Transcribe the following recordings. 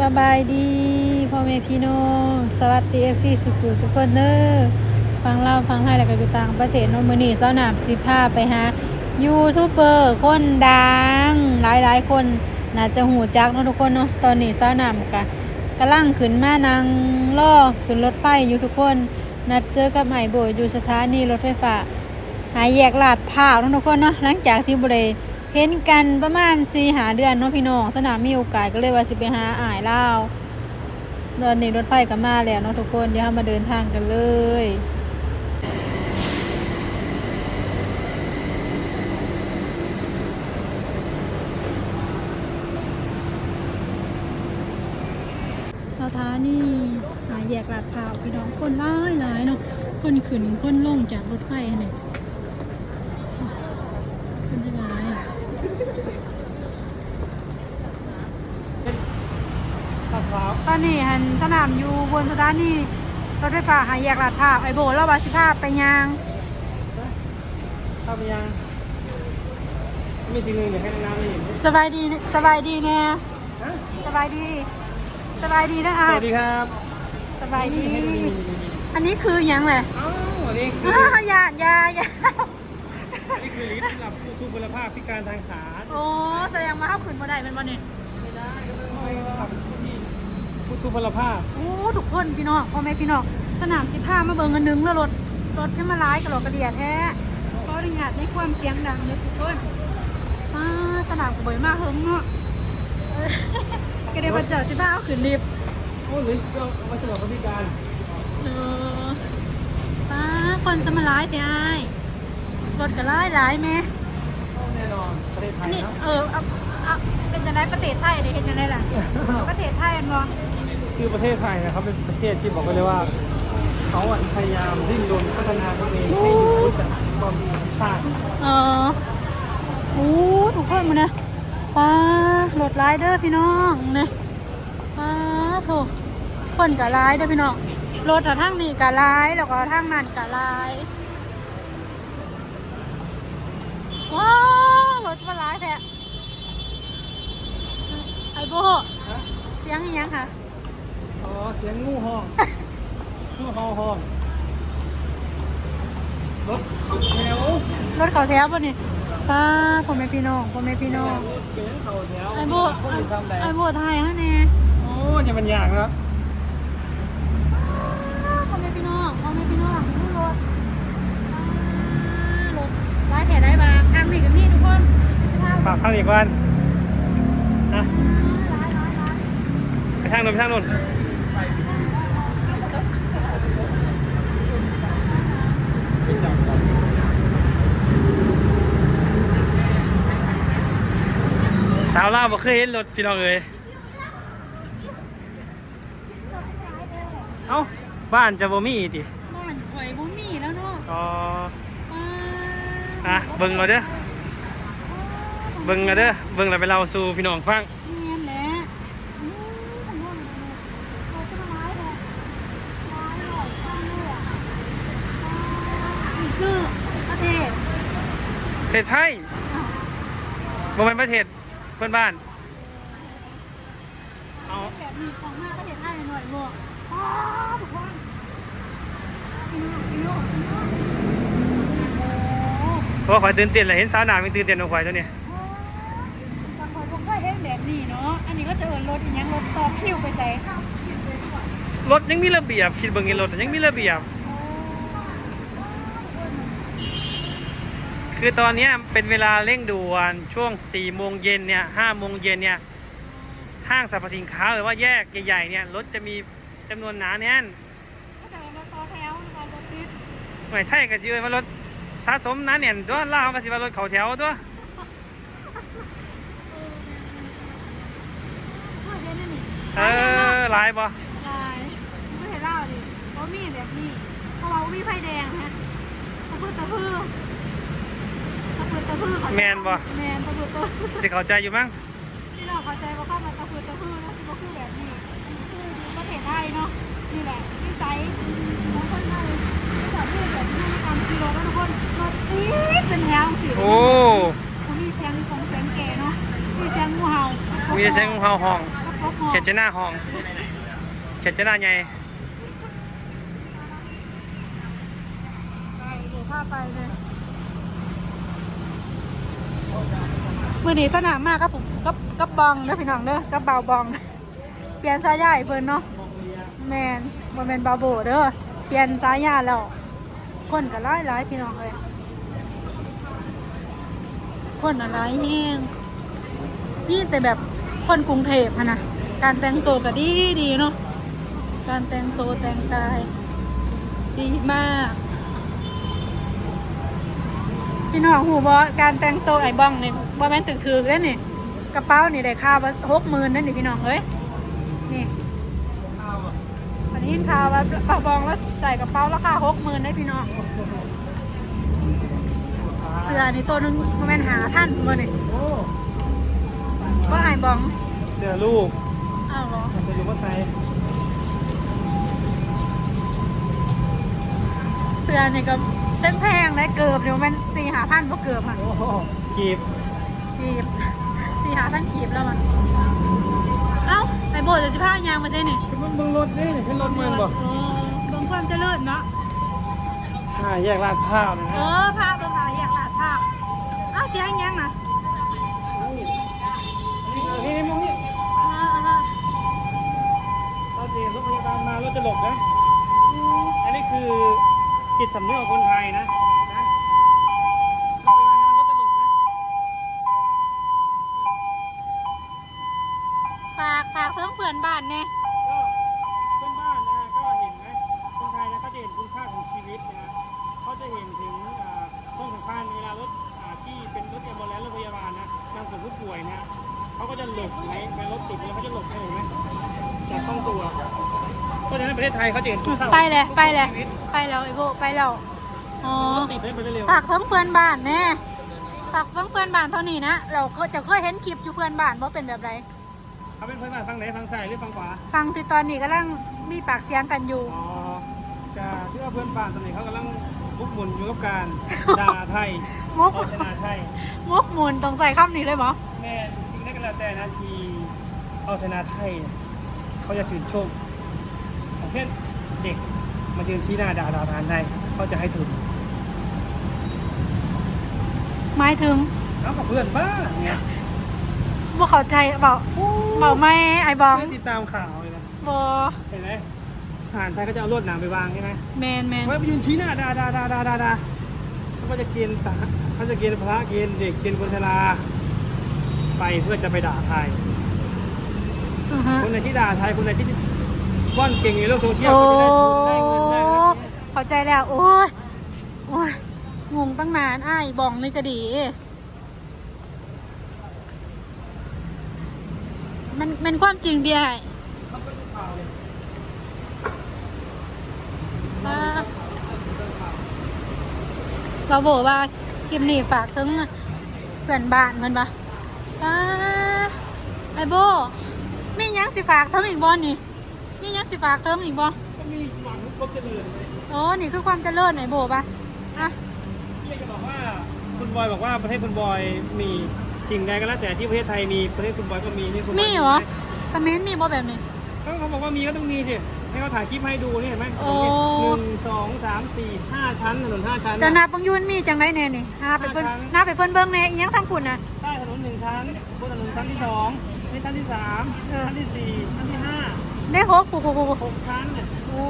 สบายดีพ่อแม่พี่น้องสวัสดีเอฟซีสุขุทุกคนเด้อฟังเล่าฟังให้แล้วก็อยู่ต่างประเทศนมือนี่เจ้าหนามสิพาไปหายูทูบเบอร์คนดังหลายหลายคนน่าจะหูจักเนาะทุกคนเนาะตอนนี้เจ้าหนามกะกำลังขึ้นมานังล่อขึ้นรถไฟอยู่ทุกคน นัดเจอกับไอ้โบยอยู่สถานีรถไฟฟ้าหายแยกลาดพร้าวเนาะทุกคนเนาะหลังจากที่บริเเห็นกันประมาณสี่หาเดือนเนาะพี่น้องสนามมีโอกาสก็เลยว่าสิไปหาอ้ายเล่าวตอนนี้รถไฟก็มาแล้วเนาะทุกคนเดี๋ยวเรามาเดินทางกันเลยสถานีหายแยกลาดพร้าวพี่น้องคนหลายหลายเนาะคนขึ้นคนลงจากรถไฟเนี่ยคนจะหลาย ขับขาว ตอนนี้หันสนามอยู่บนสถานีรถไฟฟ้าหาแยกลาดพร้าวไอโบแล้ววาสิพาไปยางเข้าไปยังมีสิ่งหนึ่งเดี๋ยวให้น้ำไม่เห็นสบายดีสบายดีแน่ฮะสบายดี สบายดีนะสอาวัสดีครับ สบายดีนี่นี่นี่นี่นี่อันนี้คือหยังแหละอ้าวอันนี้คืออ้าวอย่าอย่าอย่าอันนี้คือลิฟต์สำหรับผู้ทุพพลภาพพิการทางขา โอ้แสดงว่าเข้าขืนบ่ได้เป็นบ่เนี่ยไม่ได้ก็ต้องให้สำหรับผู้ ที่ผู้ทุพพลภาพ โอ้ทุกคนพี่น้องพ่อแม่พี่น้องสนามสิพามาเบิ่งกันหนึงแล้วรถรถขึ้นมาร้ายกระโหลกกระเดียดแท้ขออนุญาตในความเสียงดังเลยทุกคนมาสนามกูเบยมากเฮิงเนาะเออก็ได้มาเจอจิบ้าเอาขืนลิฟต์โอ้หรือก็เอาไว้สำหรับผู้พิการเออป้าคนสมาร้ายแต่อายรถก็ร้ายหลายแม่แน่นอนประเทศไทอันยนี้เนาะเออเอาเอาเป็นจะได้ประเทศไทยได้เห็นจะได้ล่ะประเทศไทยอันบ่ คือประเทศไทยนะครับเป็นประเทศที่บอกกันเลยว่าเขาอะพยายามดิ้นรนพัฒนาตัวเองให้อยู่รู้จักความดีของชาติเออโอ้ถูกคนมานี่ยป้ารถร้ายเด้อพี่น้องเนี่ยป้าโถคนกะร้ายเด้อพี่น้องรถอะทั้งนี้กะร้ายแล้วก็ทั้งนั้นกะร้ายว้าวรถมาร้ายแท้ไอ้โบฮะเสียงยังค่ะ อ๋อ เสียงงูห้อง งูห้องห้อง รถเขาแถวรถเขาแถวป่ะนี่ป้าพ่อแม่พี่น้องพ่อแม่พี่น้องเก๋งเขาแถวไอ้โบคนที่ซ้ำแดงไอ้โบไทยฮะเนี่ยโอ้ยจะมันยากครับพ่อแม่พี่น้องพ่อแม่พี่น้องดูรถอ่ารถร้ายแถได้บางทางนี้กับนี่ทุกคนทางฝากข้างอีกวันนะร้ายร้ายร้ายไปทางนู้นไปทางนู้นสาวลาวบ่เคยเห็นรถพี่น้องเอ้ยเอ้าบ้านจะบ่มีติบ้านข่อยบ่มีแล้วเนาะอ๋อป้าอะเบิ่งเอาเด้อเบิ่งเอาเด้อเบิ่งแล้วไปเล่าสู่พี่น้องฟังเนียนแหละอืมผมว่ามันเขาจะมาร้ายแหละร้ายหลอกข้างเลยอะนี่คือประเทศประเทศไทยบ่แม่นประเทศ เพื่อนบ้านเอาแบบมีของมากประเทศไทยหน่อยบ่อ๋อทุกคนพี่น้องพี่น้องพี่น้องโอ้เพราะว่าข่อยตื่นเต้นเลยเห็นสาวหนามีตื่นเต้นกว่าข่อยตัวเนี้ยบางคนบ่เคยเห็นแบบนี้เนาะ อันนี้ก็จะเอินรถอีหยังรถต่อคิวไปใส่รถยังมีระเบียบคิดเบิ่งเห็นรถยังมีระเบียบ คือตอนเนี้ยเป็นเวลาเร่งด่วนช่วง4โมงเย็นเนี่ย5โมงเย็นเนี่ยห้างสรรพสินค้าหรือว่าแยกใหญ่ๆเนี่ยรถจะมีจำนวนหนาแน่นก็จะเอารถต่อแถวนะคะรถติดหน่วยไทยก็สิเอิ้นว่ารถสะสมหนาแน่นตัวลาวก็สิว่ารถเขาแถวตัวเคยเห็นอันนี้เออหลายบ่ลายไม่เห็นเล่าดิเพราะมีแบบนี้ เพราะว่ามีไฟแดงฮะตะพื้นตะพื้นตะพื้นตะพื้นเขา แม่นบ่แมนตะพื้นตะพื้นสิเข้าใจอยู่มั้งที่เราเข้าใจว่าเข้ามาตะพื้นตะพื้นแล้วก็คือแบบนี้คืออยู่ประเทศไทยเนาะนี่แหละนิสัยของคนไทยคือแบบนี้ในการขี่รถนะทุกคนรถตีดเป็นแถวสิโอ้มันมีเสียงของเสียงแก่เนาะมีเสียงงูเห่ามีแต่เสียงงูเห่าห้องกระป๋องเขียดจะหน้าห้องเขียดจะหน้าใหญ่ไปเดี๋ยวพาไปเลย มือนีสนามมากครับผมกับกับบองเด้อพี่น้องเด้อกับเบาบอง เปลี่ยนสายใหญ่เพิ่นเนาะแมนบ่แมนบาโบเด้อเปลี่ยนสายยาแล้วคนก็ร้ายร้ายพี่น้องเลยคนอะไรแห้งนี่แต่แบบคนกรุงเทพนะการแต่งตัวก็ดีดีเนาะการแต่งตัวแต่งกาย ดีมาก พี่น้องหูบอการแต่งตัวไอ้บ้องนี่บ่แม่นตึกถือแล้วนี่กระเป๋านี่ได้ค่าว่าหกหมื่นนั่นนี่พี่น้องเอ้ยนี่อันนี้ข่าวว่าปาบองแล้วใส่กระเป๋าราคาหกหมื่นได้พี่น้องเสื้อนี่ตัวหนึงประมาณหาท่านมื่อนี่โอ้ก็ไอ้บองเสื้อลูกอ้าวเหรอเสื้อลูกก็ใส่เสื้อนี่ก็ เต้นแพงได้เกือบเดี๋ยวมันสี่หาพันก็เกือบอะโอ้โหกีบขีบสี่หาพันขีบแล้วมันเอ้าไอ้โบจะสิผ้ายางมาใช่นี่มึงมึงรถนี่ขึ้นรถมึงบ่โอ้เบิ่งความเจริญเนาะห้าแยกลาดพร้าวนะเอฮะอภาพเบิ่งหาอยากลาดภาพเอ้าเสียงยังนะนี่มึงนี่อ่าอ่าตอนเรียนรถพยาบาลมารถจะหลบนะอันนี้คือ จิตสำนึกของคนไทยนะรถพยาบาลเนี่ยมันรถจะหลบนะฝากฝากเพิ่งเพื่อนบ้านเนี่ย ประเทศไทยเขาจะเห็นคุณค่าของไปเลยไปเลยชีวิตไปแล้วไอ้โบไปแล้วอ๋อรถติดให้ไปเร็วฝากเพิ่งเพื่อนบ้านแน่ฝากเพิ่งเพื่อนบ้านเท่านี้นะเราก็จะเคยเห็นคลิปอยู่เพื่อนบ้านว่าเป็นแบบไรเขาเป็นเพื่อนบ้านฝั่งไหนฝั่งซ้ายหรือฝั่งขวาฟังที่ตอนนี้กำลังมีปากเสียงกันอยู่อ๋อจะที่ว่าเพื่อนบ้านตอนนี้เขากำลังบุกหมุนอยู่กับการด่าไทยมุกเอาชนะไทยมุกหมุนต้องใส่คำนี้เลยเหรอแม่สิ่งนั้นก็แล้วแต่นะทีเอาชนะไทยเนี่ยเขาจะชื่นชมอย่าง เช่นเด็กมายืนชี้หน้าด่าด่าทานไทยเขาจะให้ทุนหมายถึงแล้วกับเพื่อนบ้านเนี่ยบ่เข้าใจเปล่าเปล่าไหม่ไอ้บองไม่ติดตามข่าวเลยนะบอเห็นไหมทหารไทยเขาจะเอาลวดหนามไปวางใช่ไหมแมนแมนเขาไปยืนชี้หน้าด่าด่าด่าด่าด่าด่าเขาก็จะเกณฑ์ทหารเขาจะเกณฑ์พระเกณฑ์เด็กเกณฑ์คนชราไปเพื่อจะไปด่าไทยอือฮะคนไหนที่ด่าไทยคนไหนที่ ว่อนเก่งในโลกโซเชียลโอ้ก็จะได้ทุนได้เงินได้อะไรอย่างเงี้ยเข้าใจแล้ว โอ้ยโอ้ยงงตั้งนานไอ้บองนี่ก็ดี มันมันความจริงเดูข่าวเลยวเราบอกว่าคลิปนี้ฝากถึงเพื่อนบ้านมันปะป้าไอโบไมีหยังสิฝากเทิงอีกบ่นี่ หยังสิฝากเทิงอีกบ่ก็มีหวังลบเจริญเลยโอ้นี่คือความเจริญไอโบปะอะที่จะบอกว่าคุณบอยบอกว่าประเทศคุณบอยมีสิ่งใดก็แล้วแต่ที่ประเทศไทยมีประเทศคุณบอยก็มีนี่คุณบอยมีเหรอคอมเมนต์มีบ่แบบนี้เขาเขาบอกว่ามีก็ต้องมีสิให้เขาถ่ายคลิปให้ดูนี่เห็นไหมโอ้หนึ่งสองสามสี่ห้าชั้นถนนห้าชั้นจะนับบังยุนมีจังไรแน่นี่หาไปเพิ่นห้าชั้นหน้าไปเพิ่นเบิ่งแน่อีหยังทั้งคุณน่ะใต้ถนนหนึ่งชั้นบนถนนชั้นที่สองนี่ชั้นที่สามเออชั้นที่สี่ชั้นที่ห้า ได้หกปุ๊บปุ๊บปุ๊บหกชั้นเนี่ยโอ้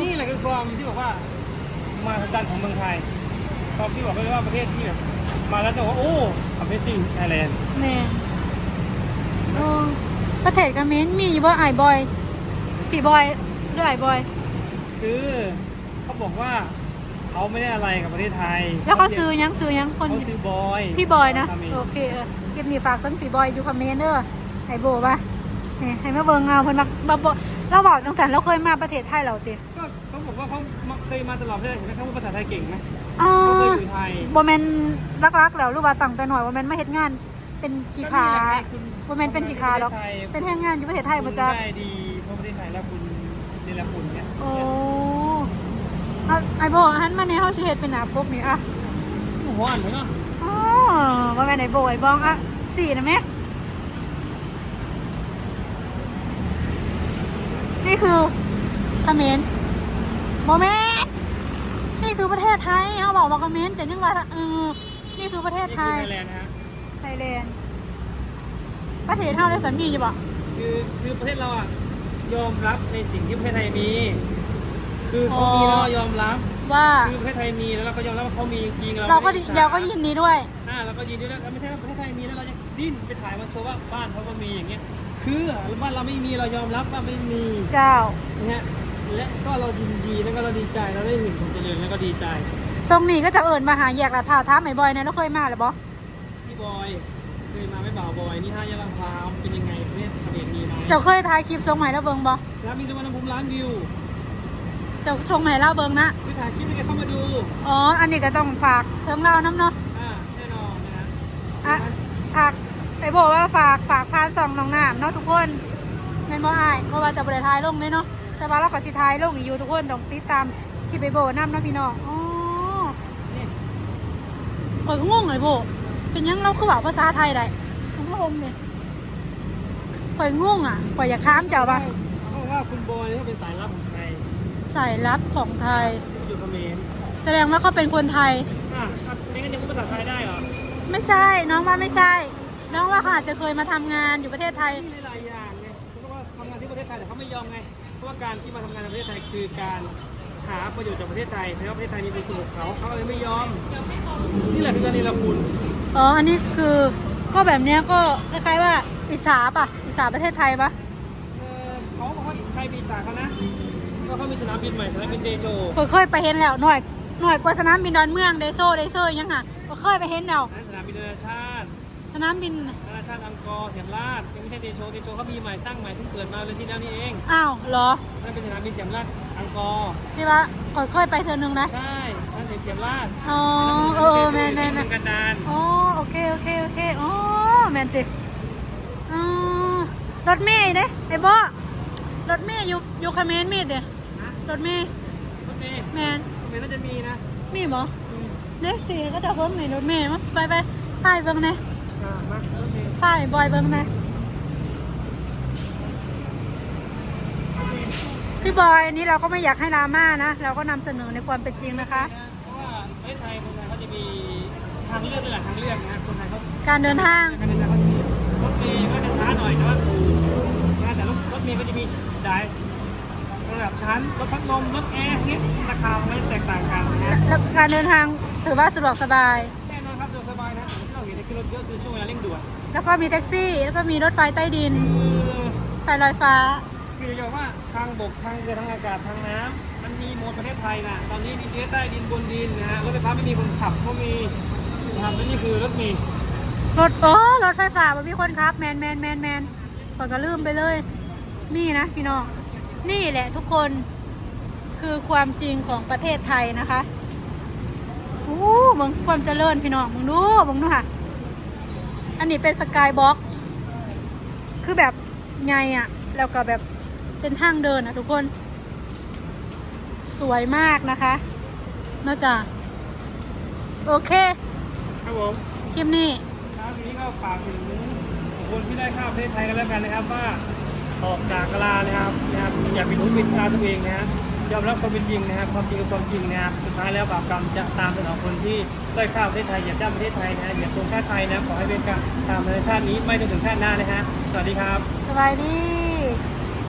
นี่แหละคือความที่บอกว่ามาทจันของเมืองไทยความที่บอกเลยว่าประเทศที่แบบมาแล้วจะว่าโอ้ Amazing Thailand แม่โอ้ประเทศคอมเมนต์มีอยู่บ่ไอ้บอยพี่บอยด้วยไอ้บอย คือเขาบอกว่าเขาไม่ได้อะไรกับประเทศไทย แล้วเขาซื้อยังซื้อยังคนเขาซื้อบอย พี่บอยนะทำเงโอเคเออเก็บมีฝากต้นพี่บอยอยู่คอมเมนต์เด้อไอโบป่ะ นี่ให้มาเบิ่งเอาเพิ่นมาบ่บ่เราบอกจังสันเราเคยมาประเทศไทยเราติก็เขาบอกว่าเขามาเคยมาตลอดเลยเห็นไหมเขาพูดภาษาไทยเก่งไหมอ๋อเขาเคยอยู่ไทยบ่แม่นรักๆแล้วหรือว่าตั้งแต่น้อยบ่แม่นมาเฮ็ดงาน เป็นจีขาก็นี่แหละไงคุณบ่แม่นเป็นจีขาหรอกประเทศไทยเป็นแรงงานอยู่ประเทศไทยบ่จ๊ะคุณได้ดีเพราะประเทศไทยแล้วคุณนี่แหละคุณเนี่ยโอ้เอาไอโบหันมาในเฮาสิเฮ็ดเป็นหน้าปกนี่อะหัวอ่านเนาะอ๋อว่าแม่นไอโบไอบองอะสี่นะแม่ นี่คือเขมรโมเมนนี่คือประเทศไทยเขาบอกว่าเขมรแต่ยังว่าเออนี่คือประเทศนี่ไทคือยไทย แลนด์นะฮะไทยแลนด์ประเทศเฮาได้สามีอยู่บ่คือคือประเทศเราอะยอมรับในสิ่งที่ประเทศไทยมี คือเขามีแล้วเรายอมรับ ว่า คือประเทศไทยมีแล้วเราก็ยอมรับว่าเขามีจริงเราก็ไม่ดีได้อิจฉเราก็ยินดีด้วย อ่าเราก็ยินดีด้วยแล้วไม่ใช่ว่าประเทศไทยมีแล้วเราจะดิ้นไปถ่ายมาโชว์ว่าบ้านเขาก็มีอย่างเงี้ย คือบ้านเราไม่มีเรายอมรับว่าไม่มีเจ้านะฮะและก็เรายินดีแล้วก็เราดีใจเราได้เห็นความเจริญแล้วก็ดีใจตรงนี้ก็จะเอิญมาหาแยกลาดพร้าวท้ามไอ้บอยนะเราเคยมาหรือบ่พี่บอยเคยมาไหม่บ่าวบอยนี่ห้ายาลังพรามเป็นยังไงประเทศเขมรมีไหมเจ้าเคยถ่ายคลิปส่งมาให้เราเบิ่งบ่แล้วมีสุวรรณภูมิล้านวิวเจ้าส่งมาให้เราเบิ่งนะคือถ่ายคลิปให้แกเข้ามาดูอ๋ออันนี้ก็ต้องฝากเทิงเราน้ำเนาะอ่าแน่นอนนะฮะอะฝาก ไอ้บอกว่าฝากฝากพานสองน้องน้ำเนาะทุกคนแม่นบ่อายเพราะว่าจะบริทายลงเลยเนาะแต่ว่าเราก็สิทายลงอยู่ทุกคนต้องติดตามคลิปไปโบน้ำเนาะพี่น้องอ๋อนี่ข่อยก็งงเลยโบเป็นหยังเราคือว่าภาษาไทยได้ผมก็อมเนี่ยข่อยงงอะข่อยอยากถามเจ้าว่าเขาบอกว่าคุณบอยเนี่ยเป็นสายลับของไทยสายลับของไทยที่อยู่เขมรแสดงว่าเขาเป็นคนไทยอะอะไม่งั้นยังพูดภาษาไทยได้เหรอไม่ใช่น้องว่าไม่ใช่ น้องว่าเขาอาจจะเคยมาทำงานอยู่ประเทศไทย มีหลายอย่างไงเพราะว่าทำงานที่ประเทศไทยแต่เขาไม่ยอมไง เพราะว่าการที่มาทำงานในประเทศไทยคือการหาประโยชน์จากประเทศไทยแสดงว่าประเทศไทยมีบุญคุณกับเขาเขาก็เลยไม่ยอม นี่แหละคือการเนรคุณอ๋อ อันนี้คือก็แบบเนี้ยก็คล้ายๆว่าอิจฉาป่ะ อิจฉาประเทศไทยปะเออเขาบอกว่าไทยมีฉากเขานะก็เขามีสนามบินใหม่สนามบินเดโชผมเคยไปเห็นแล้วหน่อย หน่อยกว่าสนามบินดอนเมืองเดโซเดโซยังค่ะผมเคยไปเห็นแล้วนั่นสนามบินนานาชาติ สนามบินนานาชาติอังกอร์เสียมราชยังไม่ใช่เดโชเดโชเขามีใหม่สร้างใหม่เพิ่งเปิดมาเลยที่แล้วนี่เองอ้าวเหรอนั่นเป็นสนามบินเสียมราชอังกอร์ที่ว่าก่อนเคยไปเธอหนึ่งนะใช่นั่นเป็นเสียมราชอ๋อเออเออแมนแมนแมนกันดานอ๋อโอเคโอเคโอเคอ๋อแมนติอ๋อรถเมย์เด้ไอ้บ่รถเมย์อยู่อยู่คาเขมนมีดเด้นะรถเมย์รถเมย์แมนรถเมย์น่าจะมีนะมีบ่อืมเด็กสี่ก็จะเพิ่มในรถเมย์มาไปไปถ่ายเบิ่งแหน่อ่ามารถเมย์ ถ่ายบอยเบิ่งแหน่พี่บอยอันนี้เราก็ไม่อยากให้ดราม่านะ เราก็นำเสนอในความเป็นจริงนะคะ เพราะว่าประเทศไทยคนไทยเขาจะมีทางเลือกด้วยแหละทางเลือกนะคนไทยเขาการเดินทาง การเดินทางเขาจะมีรถเมย์ก็จะช้าหน่อยแต่ว่าถูกนะแต่รถรถเมย์ก็จะมีหลายระดับชั้นรถพัดลมรถแอร์เงี้ยราคาไม่แตกต่างกันนะ แล้วการเดินทางถือว่าสะดวกสบาย ที่เราเห็นในคือรถเยอะคือช่วงเวลาเร่งด่วนแล้วก็มีแท็กซี่ แล้วก็มีรถไฟใต้ดิน คือไฟลอยฟ้า คือจะบอกว่าทางบกทางเรือทางอากาศทางน้ำมันมีหมดประเทศไทยนะตอนนี้มีเรือใต้ดินบนดินนะฮะรถไฟฟ้าไม่มีคนขับก็มีนะครับและนี่คือรถเมล์รถโอ้รถไฟฟ้าบ่มีคนครับแมนแมนแมนแมนก่อนก็ลืมไปเลย นี่นะพี่น้อง นี่แหละทุกคน คือความจริงของประเทศไทยนะคะ โอ้มึงความเจริญพี่น้องมึงดูมึงดูค่ะ อันนี้เป็นสกายบ็อกคือแบบไงอะแล้วก็แบบเป็นทางเดินอะทุกคน สวยมากนะคะนอกจากโอเค ครับผมคลิปนี้ครับทีนี้ก็ฝากถึงคนที่ได้ข้ามประเทศไทยกันแล้วกันนะครับว่าออกจากกลานะครับนะครับอย่าปิดหูปิดตาตัวเองนะฮะ ยอมรับความเป็นจริงนะครับความจริงคือความจริงนะครับสุดท้ายแล้วบาปกรรมจะตามสนองคนที่ได้ข้าประเทศไทยอย่าจ้าประเทศไทยนะฮะอย่าตรงชาติไทยนะขอให้เป็นกรรมตามในชาตินี้ไม่ต้องถึงชาติหน้านะฮะสวัสดีครับ สบายดี